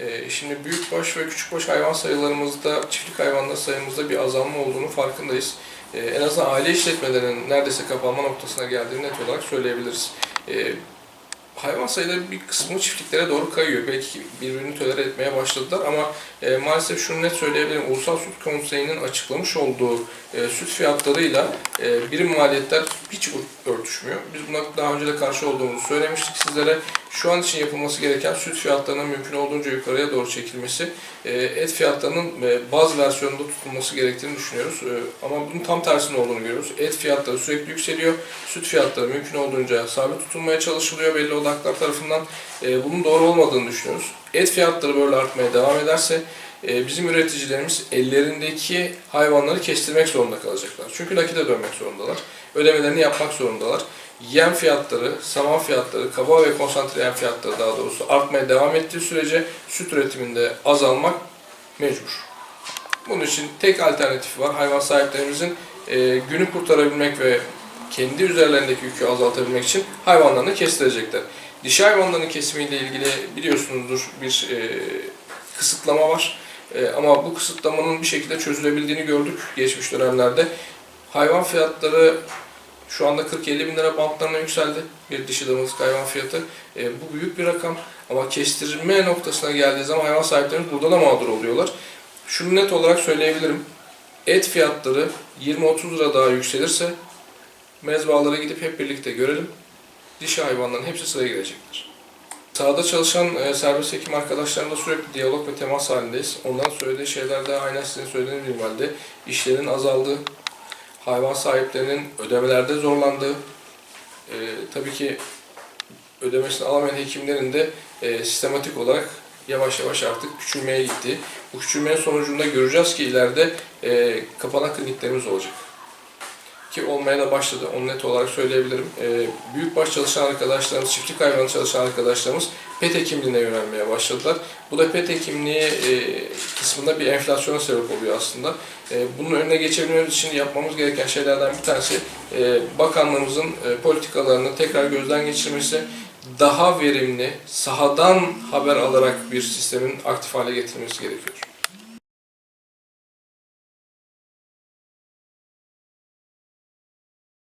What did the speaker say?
Ee, Şimdi büyükbaş ve küçükbaş hayvan sayılarımızda, çiftlik hayvanlar sayımızda bir azalma olduğunu farkındayız. Ee, En azından aile işletmelerinin neredeyse kapanma noktasına geldiğini net olarak söyleyebiliriz. Ee, Hayvan sayıları bir kısmı çiftliklere doğru kayıyor. Belki birbirini tolere etmeye başladılar ama e, maalesef şunu net söyleyebilirim. Ulusal Süt Konseyi'nin açıklamış olduğu e, süt fiyatlarıyla e, birim maliyetler hiç ör- örtüşmüyor. Biz buna daha önce de karşı olduğumuzu söylemiştik sizlere. Şu an için yapılması gereken süt fiyatlarının mümkün olduğunca yukarıya doğru çekilmesi, e, et fiyatlarının e, bazı versiyonunda tutulması gerektiğini düşünüyoruz. E, ama bunun tam tersinin olduğunu görüyoruz. Et fiyatları sürekli yükseliyor. Süt fiyatları mümkün olduğunca sabit tutulmaya çalışılıyor belli odaklar tarafından. E, bunun doğru olmadığını düşünüyoruz. Et fiyatları böyle artmaya devam ederse e, bizim üreticilerimiz ellerindeki hayvanları kestirmek zorunda kalacaklar. Çünkü nakite dönmek zorundalar. Ödemelerini yapmak zorundalar. Yem fiyatları, saman fiyatları, kaba ve konsantre yem fiyatları daha doğrusu artmaya devam ettiği sürece süt üretiminde azalmak mecbur. Bunun için tek alternatifi var. Hayvan sahiplerimizin e, günü kurtarabilmek ve kendi üzerlerindeki yükü azaltabilmek için hayvanlarını kestirecekler. Dişi hayvanların kesimiyle ilgili biliyorsunuzdur bir e, kısıtlama var. E, ama bu kısıtlamanın bir şekilde çözülebildiğini gördük geçmiş dönemlerde. Hayvan fiyatları şu anda 40-50 bin lira bantlarına yükseldi bir dişi damızlık hayvan fiyatı. E, bu büyük bir rakam ama kestirme noktasına geldiği zaman hayvan sahiplerimiz burada da mağdur oluyorlar. Şunu net olarak söyleyebilirim. Et fiyatları 20-30 lira daha yükselirse mezbahalara gidip hep birlikte görelim. Dişi hayvanların hepsi sıraya girecektir. Sahada çalışan e, serbest hekim arkadaşlarımla sürekli diyalog ve temas halindeyiz. Onların söylediği şeyler de aynen sizin söylediğiniz minvalde. İşlerin azaldığı, hayvan sahiplerinin ödemelerde zorlandığı, e, tabii ki ödemesini alamayan hekimlerin de e, sistematik olarak yavaş yavaş artık küçülmeye gitti. Bu küçülmenin sonucunda göreceğiz ki ileride e, kapanan kliniklerimiz olacak. Ki olmaya da başladı, onu net olarak söyleyebilirim. E, büyükbaş çalışan arkadaşlarımız, çiftlik hayvanı çalışan arkadaşlarımız pet hekimliğine yönelmeye başladılar. Bu da pet hekimliği e, kısmında bir enflasyona sebep oluyor aslında. E, bunun önüne geçebilmemiz için yapmamız gereken şeylerden bir tanesi e, bakanlığımızın e, politikalarını tekrar gözden geçirmesi, daha verimli, sahadan haber alarak bir sistemin aktif hale getirilmesi gerekiyor.